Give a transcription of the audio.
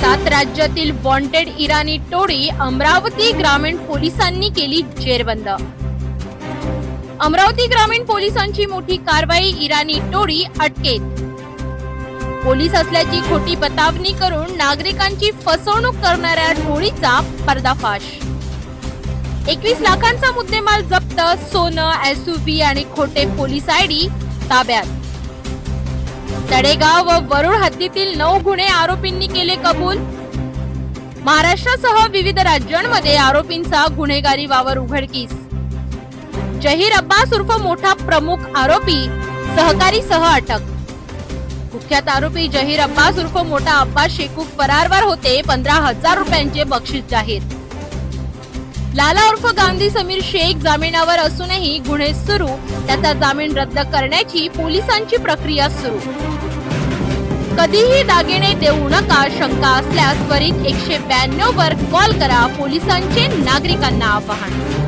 सात राज्यातील वॉन्टेड इराणी टोळी अमरावती ग्रामीण पोलिसांनी केली जेरबंद. अमरावती ग्रामीण पोलिसांची मोठी कारवाई इराणी टोळी अटकेत. पोलीस असल्याची खोटी बतावणी करून नागरिकांची फसवणूक करणाऱ्या टोळीचा पर्दाफाश. एकवीस लाखांचा मुद्देमाल जप्त सोनं एसयूव्ही आणि खोटे पोलीस आयडी ताब्यात. तडेगाव व वरुड हद्दीतील नऊ गुन्हे आरोपींनी केले कबूल? महाराष्ट्रासह विविध राज्यांमध्ये आरोपींचा गुन्हेगारी वावर उघडकीस. जहीर अब्बास उर्फ मोठा प्रमुख आरोपी सहकारी सह अटक. मुख्यात आरोपी जहीर अब्बास उर्फ मोठा अब्बास शेकू फरारवर होते पंधरा हजार रुपयांचे बक्षीस जाहीर. लाला उर्फ गांधी समीर शेख जामिनावर असूनही गुन्हे सुरू. त्याचा जामीन रद्द करण्याची पोलिसांची प्रक्रिया सुरू. कधीही दागिने देऊ नका शंका असल्यास त्वरित एकशे ब्याण्णव वर कॉल करा पोलिसांचे नागरिकांना आवाहन.